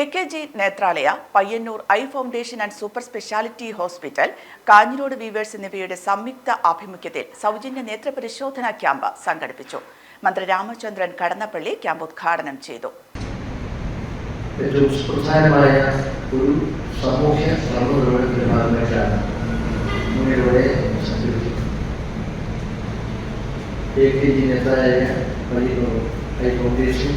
A K G Netralaya Payyanur eye foundation and super speciality hospital Kanhirode weavers എന്നിവയുടെ സംയുക്ത ആഭിമുഖ്യത്തിൽ സൗജന്യ നേത്ര പരിശോധനാ ക്യാമ്പ് സംഘടിപ്പിച്ചു. മന്ത്രി രാമചന്ദ്രൻ കടന്നപ്പള്ളി ക്യാമ്പ് ഉദ്ഘാടനം ചെയ്തു. ഐ ഫൗണ്ടേഷൻ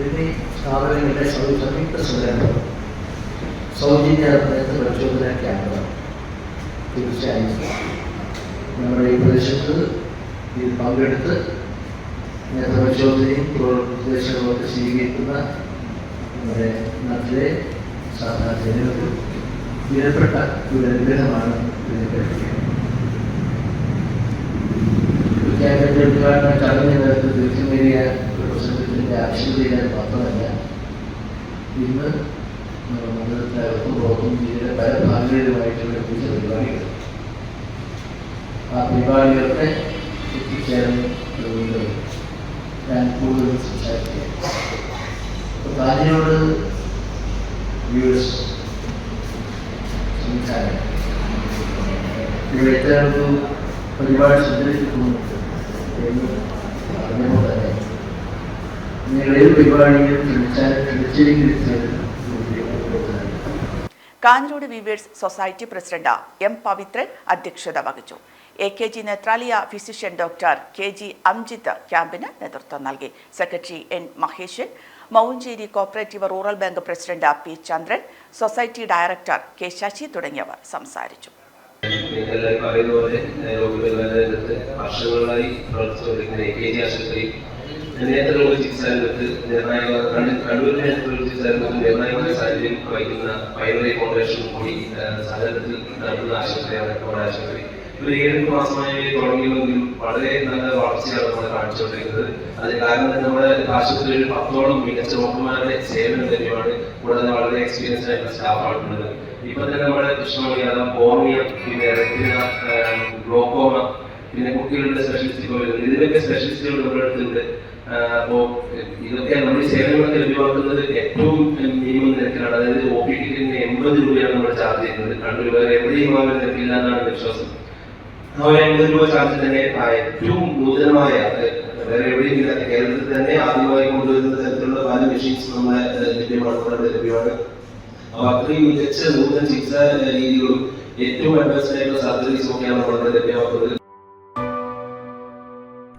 എന്നീ സ്ഥാപനങ്ങളുടെ സംയുക്ത സംരംഭം സൗജന്യ നേത്ര പരിശോധന ക്യാമ്പ് തീർച്ചയായും നമ്മുടെ ഈ പ്രദേശത്ത് ഇതിൽ പങ്കെടുത്ത് നേത്രപരിശോധനയും പ്രദേശങ്ങളൊക്കെ സ്വീകരിക്കുന്ന നമ്മുടെ നാട്ടിലെ സാധാരണ ജനങ്ങൾക്ക് വിലപ്പെട്ട ഒരു അനുഗ്രഹമാണ് ഉദ്ഘാടന ചടങ്ങിന് നേരത്തെ ദീർഘമേറിയ ഒരു പ്രസംഗത്തിൻ്റെ ആവശ്യകതയില്ലാതെ മാത്രമല്ല ഇന്ന് നമ്മുടെ മണ്ഡലത്തിനകത്തും പുറത്തും ജില്ലയിലെ പല ഭാഗങ്ങളിലുമായിട്ടുള്ള വിവിധ പരിപാടികൾ ആ പരിപാടികളൊക്കെ എത്തിച്ചേർന്നുകൊണ്ട് ഞാൻ കൂടുതൽ സംസാരിക്കുക അപ്പോൾ കാഞ്ഞോട് വ്യൂസ് സംസാരം ഇവിടെ ഒരു പരിപാടി സംഘടിപ്പിക്കുന്നു എന്ന് പറഞ്ഞപ്പോൾ തന്നെ നിങ്ങൾ ഏത് പരിപാടിയും ക്ഷണിച്ചാൽ ക്ഷണിച്ചില്ലെങ്കിൽ Kanhirode weavers society president M Pavithran അധ്യക്ഷത വഹിച്ചു. A K G Netralaya physician doctor K G Amjith ക്യാമ്പിന് നേതൃത്വം നൽകി. Secretary N Maheshan Mouvancheri cooperative rural bank president P Chandran society director K Sasi തുടങ്ങിയവർ സംസാരിച്ചു. പറയുന്ന പോലെ രോഗികളുടെ വർഷങ്ങളായി പ്രവർത്തിച്ചുകൊണ്ടിരിക്കുന്ന എ കെ ജി ആശുപത്രി നേത്രരോഗ ചികിത്സാരംഗത്ത് നിർണായക കണ്ണൂർ നേത്രരോഗ ചികിത്സാ രംഗത്ത് നിർണായകമായ സാഹചര്യം വഹിക്കുന്ന പൈനറി ഫൗണ്ടേഷൻ കൂടി സഹകരണത്തിൽ നടത്തുന്ന ആശുപത്രിയാണ് നമ്മുടെ ആശുപത്രി. ഒരു ഏഴ് മാസമായി തുടങ്ങിയെങ്കിലും വളരെ നല്ല വളർച്ചയാണ് നമ്മൾ കാണിച്ചുകൊണ്ടിരിക്കുന്നത്. അത് കാരണം നമ്മുടെ ആശുപത്രിയിൽ പത്തോളം മികച്ച ഡോക്ടർമാരുടെ സേവനം തന്നെയാണ് കൂടാതെ വളരെ എക്സ്പീരിയൻസ് ആയിട്ടുള്ള സ്റ്റാഫാണുള്ളത് ഇപ്പൊ തന്നെ നമ്മുടെ കൃഷ്ണമണിയാതം കോർണിയ പിന്നെ റെറ്റിന ഗ്ലോക്കോമ പിന്നെ കുട്ടികളുടെ സ്പെഷ്യലിസ്റ്റ് വരുന്നത് ഇതിലൊക്കെ സ്പെഷ്യലിസ്റ്റുകൾ നമ്മുടെ അടുത്തുണ്ട്. അപ്പോൾ അപ്പോ ഇതൊക്കെ നമ്മൾ ഈ സേവനങ്ങളൊക്കെ ലഭ്യമാക്കുന്നത് ഏറ്റവും മിനിമം നിരക്കിലാണ്. അതായത് ഒ പി ടിക്കറ്റിന് എൺപത് രൂപയാണ് നമ്മൾ ചാർജ് ചെയ്യുന്നത്. കണ്ണൂർ വേറെ എവിടെയും ആ ഒരു നിരക്കില്ല എന്നാണ് വിശ്വാസം. ആ എൺപത് രൂപ ചാർജ് തന്നെ ഏറ്റവും നൂതനമായ വേറെ എവിടെയും ഇല്ലാത്ത കേരളത്തിൽ തന്നെ ആദ്യമായി കൊണ്ടുവരുന്ന തരത്തിലുള്ള പല മെഷീൻസ് നമ്മളെ ഏഹ്, ലഭ്യമാണ് നമ്മുടെ ലഭ്യമാണ്. അപ്പൊ അത്രയും മികച്ച നൂതന ചികിത്സാ രീതികളും ഏറ്റവും അഡ്വാൻസ്ഡ് ആയിട്ടുള്ള സർജറീസും ഒക്കെയാണ് നമ്മളിവിടെ ലഭ്യമാക്കുന്നത്.